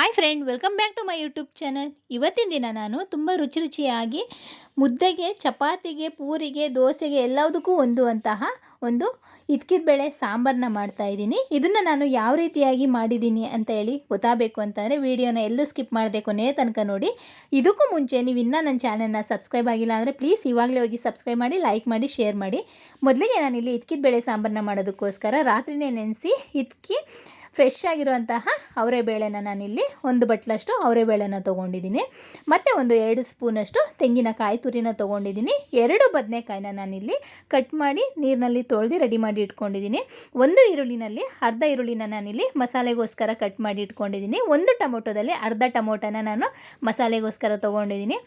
Hi friend welcome back to my YouTube channel ಇವತ್ತಿನ ದಿನ ನಾನು ತುಂಬ ರುಚಿ ರುಚಿಯಾಗಿ ಮುದ್ದೆಗೆ, ಚಪಾತಿಗೆ, ಪೂರಿಗೆ, ದೋಸೆಗೆ ಎಲ್ಲದಕ್ಕೂ ಹೊಂದುವಂತಹ ಒಂದು ಇದ್ಕಿದ ಬೇಳೆ ಸಾಂಬಾರನ್ನ ಮಾಡ್ತಾ ಇದ್ದೀನಿ. ಇದನ್ನು ನಾನು ಯಾವ ರೀತಿಯಾಗಿ ಮಾಡಿದ್ದೀನಿ ಅಂತ ಹೇಳಿ ಗೊತ್ತಾಗಬೇಕು ಅಂತಂದರೆ ವಿಡಿಯೋನ ಎಲ್ಲೂ ಸ್ಕಿಪ್ ಮಾಡದೆ ಕೊನೆಯ ತನಕ ನೋಡಿ. ಇದಕ್ಕೂ ಮುಂಚೆ ನೀವು ಇನ್ನೂ ನನ್ನ ಚಾನಲ್ನ ಸಬ್ಸ್ಕ್ರೈಬ್ ಆಗಿಲ್ಲ ಅಂದರೆ ಪ್ಲೀಸ್ ಇವಾಗಲೇ ಹೋಗಿ ಸಬ್ಸ್ಕ್ರೈಬ್ ಮಾಡಿ ಲೈಕ್ ಮಾಡಿ ಶೇರ್ ಮಾಡಿ. ಮೊದಲಿಗೆ ನಾನಿಲ್ಲಿ ಇದ್ಕಿದ ಬೇಳೆ ಸಾಂಬಾರನ್ನ ಮಾಡೋದಕ್ಕೋಸ್ಕರ ರಾತ್ರಿನೇ ನೆನೆಸಿ ಇದ್ಕಿ ಫ್ರೆಶ್ ಆಗಿರುವಂತಹ ಅವರೆಬೇಳೆನ ನಾನಿಲ್ಲಿ ಒಂದು ಬಟ್ಲಷ್ಟು ಅವರೆಬೇಳೆನ ತೊಗೊಂಡಿದ್ದೀನಿ. ಮತ್ತು ಒಂದು ಎರಡು ಸ್ಪೂನಷ್ಟು ತೆಂಗಿನಕಾಯಿ ತುರಿನ ತೊಗೊಂಡಿದ್ದೀನಿ. ಎರಡು ಬದನೆಕಾಯಿನ ನಾನಿಲ್ಲಿ ಕಟ್ ಮಾಡಿ ನೀರಿನಲ್ಲಿ ತೊಳೆದು ರೆಡಿ ಮಾಡಿ ಇಟ್ಕೊಂಡಿದ್ದೀನಿ. ಒಂದು ಈರುಳ್ಳಿನಲ್ಲಿ, ಅರ್ಧ ಈರುಳ್ಳಿನ ನಾನಿಲ್ಲಿ ಮಸಾಲೆಗೋಸ್ಕರ ಕಟ್ ಮಾಡಿ ಇಟ್ಕೊಂಡಿದ್ದೀನಿ. ಒಂದು ಟೊಮೊಟೊದಲ್ಲಿ ಅರ್ಧ ಟೊಮೊಟೊನ ನಾನು ಮಸಾಲೆಗೋಸ್ಕರ ತೊಗೊಂಡಿದ್ದೀನಿ.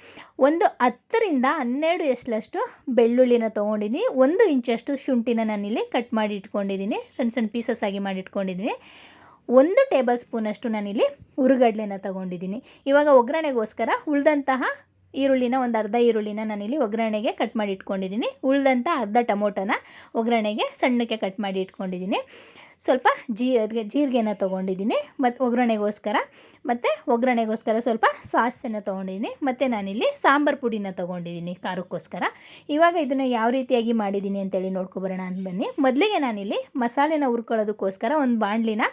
ಒಂದು ಹತ್ತರಿಂದ ಹನ್ನೆರಡು ಎಷ್ಟಲಷ್ಟು ಬೆಳ್ಳುಳ್ಳಿನ ತೊಗೊಂಡಿದ್ದೀನಿ. ಒಂದು ಇಂಚಷ್ಟು ಶುಂಠಿನ ನಾನಿಲ್ಲಿ ಕಟ್ ಮಾಡಿ ಇಟ್ಕೊಂಡಿದ್ದೀನಿ. ಸಣ್ಣ ಸಣ್ಣ ಪೀಸಸ್ ಆಗಿ ಮಾಡಿ ಇಟ್ಕೊಂಡಿದ್ದೀನಿ. ಒಂದು ಟೇಬಲ್ ಸ್ಪೂನಷ್ಟು ನಾನಿಲ್ಲಿ ಹುರುಗಡ್ಲೆನ ತಗೊಂಡಿದ್ದೀನಿ. ಇವಾಗ ಒಗ್ಗರಣೆಗೋಸ್ಕರ ಉಳಿದಂತಹ ಈರುಳ್ಳಿನ ಒಂದು ಅರ್ಧ ಈರುಳ್ಳಿನ ನಾನಿಲ್ಲಿ ಒಗ್ಗರಣೆಗೆ ಕಟ್ ಮಾಡಿ ಇಟ್ಕೊಂಡಿದ್ದೀನಿ. ಉಳಿದಂಥ ಅರ್ಧ ಟೊಮೊಟೊನ ಒಗ್ಗರಣೆಗೆ ಸಣ್ಣಕ್ಕೆ ಕಟ್ ಮಾಡಿ ಇಟ್ಕೊಂಡಿದ್ದೀನಿ. ಸ್ವಲ್ಪ ಜೀರಿಗೆ, ಜೀರಿಗೆನ ತೊಗೊಂಡಿದ್ದೀನಿ. ಮತ್ತು ಒಗ್ಗರಣೆಗೋಸ್ಕರ ಮತ್ತು ಒಗ್ಗರಣೆಗೋಸ್ಕರ ಸ್ವಲ್ಪ ಸಾಸಿವೆನ ತೊಗೊಂಡಿದ್ದೀನಿ. ಮತ್ತು ನಾನಿಲ್ಲಿ ಸಾಂಬಾರು ಪುಡಿನ ತೊಗೊಂಡಿದ್ದೀನಿ ಖಾರಕ್ಕೋಸ್ಕರ. ಇವಾಗ ಇದನ್ನು ಯಾವ ರೀತಿಯಾಗಿ ಮಾಡಿದ್ದೀನಿ ಅಂತೇಳಿ ನೋಡ್ಕೊಬರೋಣ ಅಂತ ಬನ್ನಿ. ಮೊದಲಿಗೆ ನಾನಿಲ್ಲಿ ಮಸಾಲೆನ ಹುರ್ಕೊಳ್ಳೋದಕ್ಕೋಸ್ಕರ ಒಂದು ಬಾಣಲಿನ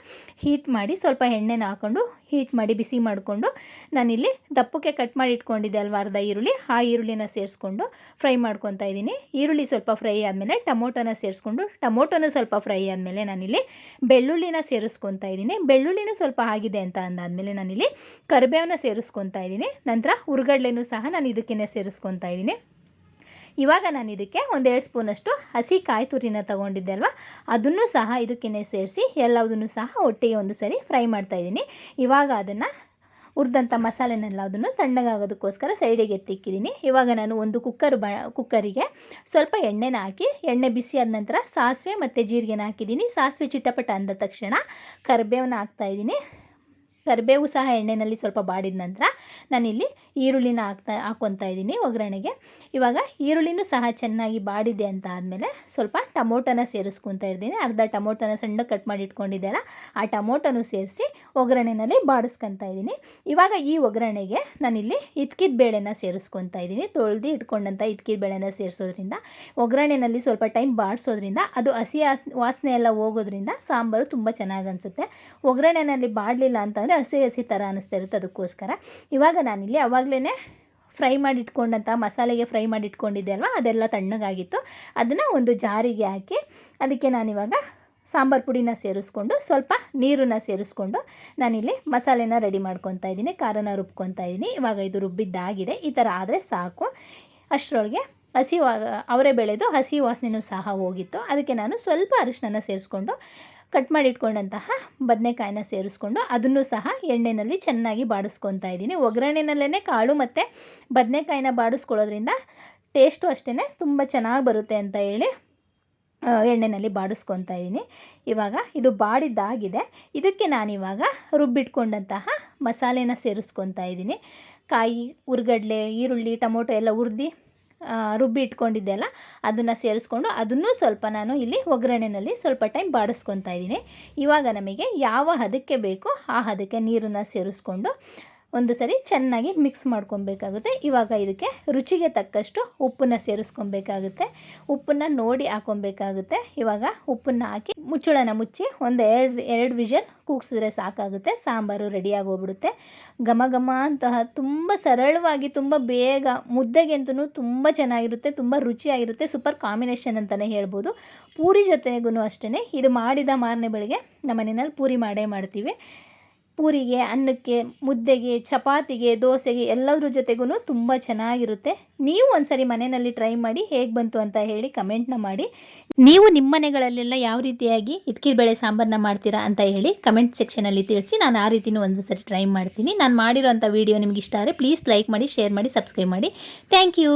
ಹೀಟ್ ಮಾಡಿ ಸ್ವಲ್ಪ ಎಣ್ಣೆನ ಹಾಕ್ಕೊಂಡು ಹೀಟ್ ಮಾಡಿ ಬಿಸಿ ಮಾಡಿಕೊಂಡು ನಾನಿಲ್ಲಿ ದಪ್ಪಕ್ಕೆ ಕಟ್ ಮಾಡಿ ಇಟ್ಕೊಂಡಿದ್ದೆ ಅಲ್ವಾ ಅರ್ಧ ಈರುಳ್ಳಿ. ಆ ಈರುಳ್ಳಿನ ಸೇರಿಸ್ಕೊಂಡು ಫ್ರೈ ಮಾಡ್ಕೊತಾ ಇದ್ದೀನಿ. ಈರುಳ್ಳಿ ಸ್ವಲ್ಪ ಫ್ರೈ ಆದಮೇಲೆ ಟೊಮೊಟೊನ ಸೇರಿಸ್ಕೊಂಡು ಟೊಮೊಟೊನೂ ಸ್ವಲ್ಪ ಫ್ರೈ ಆದಮೇಲೆ ನಾನಿಲ್ಲಿ ಬೆಳ್ಳುಳ್ಳಿನ ಸೇರಿಸ್ಕೊತಾ ಇದ್ದೀನಿ. ಬೆಳ್ಳುಳ್ಳಿನೂ ಸ್ವಲ್ಪ ಆಗಿದೆ ಅಂತ ಅಂದಾದಮೇಲೆ ನಾನಿಲ್ಲಿ ಕರಿಬೇವನ್ನ ಸೇರಿಸ್ಕೊತಾ ಇದ್ದೀನಿ. ನಂತರ ಹುರುಗಡ್ಲೆನೂ ಸಹ ನಾನು ಇದಕ್ಕೇ ಸೇರಿಸ್ಕೊತಾ ಇದ್ದೀನಿ. ಇವಾಗ ನಾನು ಇದಕ್ಕೆ ಒಂದೆರಡು ಸ್ಪೂನಷ್ಟು ಹಸಿ ಕಾಯಿ ತುರಿನ ತೊಗೊಂಡಿದ್ದೆ ಅಲ್ವಾ? ಅದನ್ನು ಸಹ ಇದಕ್ಕೇ ಸೇರಿಸಿ ಎಲ್ಲದನ್ನು ಸಹ ಒಟ್ಟಿಗೆ ಒಂದು ಸರಿ ಫ್ರೈ ಮಾಡ್ತಾಯಿದ್ದೀನಿ ಇವಾಗ ಅದನ್ನು ಹುರಿದಂಥ ಮಸಾಲೆನೆಲ್ಲ ಅದನ್ನು ತಣ್ಣಗಾಗೋದಕ್ಕೋಸ್ಕರ ಸೈಡಿಗೆ ಎತ್ತಿಕ್ಕಿದ್ದೀನಿ. ಇವಾಗ ನಾನು ಒಂದು ಕುಕ್ಕರ್ ಬ ಕುಕ್ಕರಿಗೆ ಸ್ವಲ್ಪ ಎಣ್ಣೆನ ಹಾಕಿ, ಎಣ್ಣೆ ಬಿಸಿ ಆದ ನಂತರ ಸಾಸಿವೆ ಮತ್ತು ಜೀರಿಗೆನ ಹಾಕಿದ್ದೀನಿ. ಸಾಸಿವೆ ಚಿಟ್ಟಪಟ ಅಂದ ತಕ್ಷಣ ಕರಿಬೇವನ್ನ ಹಾಕ್ತಾಯಿದ್ದೀನಿ ಕರಿಬೇವು ಸಹ ಎಣ್ಣೆಯಲ್ಲಿ ಸ್ವಲ್ಪ ಬಾಡಿದ ನಂತರ ನಾನಿಲ್ಲಿ ಈರುಳ್ಳಿನ ಹಾಕ್ತಾ ಹಾಕ್ಕೊತಾ ಇದ್ದೀನಿ ಒಗ್ಗರಣೆಗೆ. ಇವಾಗ ಈರುಳ್ಳಿನೂ ಸಹ ಚೆನ್ನಾಗಿ ಬಾಡಿದೆ ಅಂತ ಆದಮೇಲೆ ಸ್ವಲ್ಪ ಟೊಮೊಟೊನ ಸೇರಿಸ್ಕೊತಾ ಇದ್ದೀನಿ. ಅರ್ಧ ಟೊಮೊಟೊನ ಸಣ್ಣ ಕಟ್ ಮಾಡಿ ಇಟ್ಕೊಂಡಿದ್ದೆಲ್ಲ ಆ ಟಮೋಟನೂ ಸೇರಿಸಿ ಒಗ್ಗರಣೆಯಲ್ಲಿ ಬಾಡಿಸ್ಕೊತಾ ಇದ್ದೀನಿ. ಇವಾಗ ಈ ಒಗ್ಗರಣೆಗೆ ನಾನಿಲ್ಲಿ ಇದ್ಕಿದ ಬೇಳೆನ ಸೇರಿಸ್ಕೊತಾ ಇದ್ದೀನಿ. ತೊಳೆದು ಇಟ್ಕೊಂಡಂಥ ಇದ್ಕಿದ ಬೇಳೆನ ಸೇರಿಸೋದ್ರಿಂದ ಒಗ್ಗರಣೆಯಲ್ಲಿ ಸ್ವಲ್ಪ ಟೈಮ್ ಬಾಡಿಸೋದ್ರಿಂದ, ಅದು ಹಸಿ ವಾಸನೆ ಎಲ್ಲ ಹೋಗೋದ್ರಿಂದ ಸಾಂಬಾರು ತುಂಬ ಚೆನ್ನಾಗಿ ಅನಿಸುತ್ತೆ. ಒಗ್ಗರಣೆಯಲ್ಲಿ ಬಾಡಲಿಲ್ಲ ಅಂತಂದರೆ ಹಸಿ ಹಸಿ ಥರ ಅನ್ನಿಸ್ತಾ ಇರುತ್ತೆ ಅದಕ್ಕೋಸ್ಕರ. ಇವಾಗ ನಾನಿಲ್ಲಿ ಅವಾಗಲೇ ಫ್ರೈ ಮಾಡಿ ಇಟ್ಕೊಂಡಂಥ ಮಸಾಲೆಗೆ ಫ್ರೈ ಮಾಡಿ ಇಟ್ಕೊಂಡಿದ್ದೆ ಅಲ್ವಾ? ಅದೆಲ್ಲ ತಣ್ಣಗಾಗಿತ್ತು. ಅದನ್ನು ಒಂದು ಜಾರಿಗೆ ಹಾಕಿ ಅದಕ್ಕೆ ನಾನಿವಾಗ ಸಾಂಬಾರು ಪುಡಿನ ಸೇರಿಸ್ಕೊಂಡು ಸ್ವಲ್ಪ ನೀರನ್ನು ಸೇರಿಸ್ಕೊಂಡು ನಾನಿಲ್ಲಿ ಮಸಾಲೆನ ರೆಡಿ ಮಾಡ್ಕೊತಾ ಇದ್ದೀನಿ, ಖಾರನ ರುಬ್ಕೊತಾ ಇದ್ದೀನಿ. ಇವಾಗ ಇದು ರುಬ್ಬಿದ್ದಾಗಿದೆ. ಈ ಥರ ಆದರೆ ಸಾಕು. ಅಷ್ಟರೊಳಗೆ ಹಸಿ ವಾ ಅವರೇ ಬೆಳೆದು ಹಸಿ ವಾಸನೆಯೂ ಸಹ ಹೋಗಿತ್ತು. ಅದಕ್ಕೆ ನಾನು ಸ್ವಲ್ಪ ಅರಿಶಿನ ಸೇರಿಸ್ಕೊಂಡು ಕಟ್ ಮಾಡಿಟ್ಕೊಂಡಂತಹ ಬದನೆಕಾಯಿನ ಸೇರಿಸ್ಕೊಂಡು ಅದನ್ನು ಸಹ ಎಣ್ಣೆಯಲ್ಲಿ ಚೆನ್ನಾಗಿ ಬಾಡಿಸ್ಕೊತಾ ಇದ್ದೀನಿ. ಒಗ್ಗರಣೆನಲ್ಲೇ ಕಾಳು ಮತ್ತು ಬದನೆಕಾಯಿನ ಬಾಡಿಸ್ಕೊಳ್ಳೋದ್ರಿಂದ ಟೇಸ್ಟು ಅಷ್ಟೇ ತುಂಬ ಚೆನ್ನಾಗಿ ಬರುತ್ತೆ ಅಂತ ಹೇಳಿ ಎಣ್ಣೆಯಲ್ಲಿ ಬಾಡಿಸ್ಕೊತಾ ಇದ್ದೀನಿ. ಇವಾಗ ಇದು ಬಾಡಿದ್ದಾಗಿದೆ. ಇದಕ್ಕೆ ನಾನಿವಾಗ ರುಬ್ಬಿಟ್ಕೊಂಡಂತಹ ಮಸಾಲೆನ ಸೇರಿಸ್ಕೊತಾ ಇದ್ದೀನಿ. ಕಾಯಿ, ಉರ್ಗಡ್ಲೆ, ಈರುಳ್ಳಿ, ಟೊಮೊಟೊ ಎಲ್ಲ ಹುರಿದು ರುಬ್ಬಿ ಇಟ್ಕೊಂಡಿದ್ದೆ ಅಲ್ಲ, ಅದನ್ನು ಸೇರಿಸ್ಕೊಂಡು ಅದನ್ನು ಸ್ವಲ್ಪ ನಾನು ಇಲ್ಲಿ ಒಗ್ಗರಣೆಯಲ್ಲಿ ಸ್ವಲ್ಪ ಟೈಮ್ ಬಾಡಿಸ್ಕೊತಾ ಇದ್ದೀನಿ. ಇವಾಗ ನಮಗೆ ಯಾವ ಹದಕ್ಕೆ ಬೇಕೋ ಆ ಹದಕ್ಕೆ ನೀರನ್ನು ಸೇರಿಸ್ಕೊಂಡು ಒಂದು ಸರಿ ಚೆನ್ನಾಗಿ ಮಿಕ್ಸ್ ಮಾಡ್ಕೊಬೇಕಾಗುತ್ತೆ. ಇವಾಗ ಇದಕ್ಕೆ ರುಚಿಗೆ ತಕ್ಕಷ್ಟು ಉಪ್ಪನ್ನು ಸೇರಿಸ್ಕೊಬೇಕಾಗುತ್ತೆ. ಉಪ್ಪನ್ನು ನೋಡಿ ಹಾಕೊಬೇಕಾಗುತ್ತೆ. ಇವಾಗ ಉಪ್ಪನ್ನು ಹಾಕಿ ಮುಚ್ಚಳನ ಮುಚ್ಚಿ ಒಂದು ಎರಡು ಎರಡು ವಿಷಲ್ ಕೂಗ್ಸಿದ್ರೆ ಸಾಕಾಗುತ್ತೆ. ಸಾಂಬಾರು ರೆಡಿಯಾಗಿ ಹೋಗ್ಬಿಡುತ್ತೆ ಘಮ ಘಮ ಅಂತಹ ತುಂಬ ಸರಳವಾಗಿ, ತುಂಬ ಬೇಗ, ಮುದ್ದೆಗೆಂತೂ ತುಂಬ ಚೆನ್ನಾಗಿರುತ್ತೆ, ತುಂಬ ರುಚಿಯಾಗಿರುತ್ತೆ ಸೂಪರ್ ಕಾಂಬಿನೇಷನ್ ಅಂತಲೇ ಹೇಳ್ಬೋದು. ಪೂರಿ ಜೊತೆಗೂ ಅಷ್ಟೇ ಇದು ಮಾಡಿದ ಮಾರನೇ ಬೆಳಗ್ಗೆ ನಮ್ಮ ಮನೆಯಲ್ಲಿ ಪೂರಿ ಮಾಡೇ ಮಾಡ್ತೀವಿ. ಪೂರಿಗೆ, ಅನ್ನಕ್ಕೆ, ಮುದ್ದೆಗೆ, ಚಪಾತಿಗೆ, ದೋಸೆಗೆ ಎಲ್ಲದ್ರ ಜೊತೆಗೂ ತುಂಬ ಚೆನ್ನಾಗಿರುತ್ತೆ. ನೀವು ಒಂದ್ಸರಿ ಮನೆಯಲ್ಲಿ ಟ್ರೈ ಮಾಡಿ ಹೇಗೆ ಬಂತು ಅಂತ ಹೇಳಿ ಕಮೆಂಟ್ನ ಮಾಡಿ. ನೀವು ನಿಮ್ಮ ಮನೆಗಳಲ್ಲೆಲ್ಲ ಯಾವ ರೀತಿಯಾಗಿ ಇದ್ಕಿದ ಬೆಳೆ ಸಾಂಬಾರನ್ನ ಮಾಡ್ತೀರಾ ಅಂತ ಹೇಳಿ ಕಮೆಂಟ್ ಸೆಕ್ಷನಲ್ಲಿ ತಿಳಿಸಿ. ನಾನು ಆ ರೀತಿಯೂ ಒಂದು ಸರಿ ಟ್ರೈ ಮಾಡ್ತೀನಿ. ನಾನು ಮಾಡಿರೋಂಥ ವೀಡಿಯೋ ನಿಮ್ಗೆ ಇಷ್ಟ ಆದರೆ ಪ್ಲೀಸ್ ಲೈಕ್ ಮಾಡಿ, ಶೇರ್ ಮಾಡಿ, ಸಬ್ಸ್ಕ್ರೈಬ್ ಮಾಡಿ. Thank you.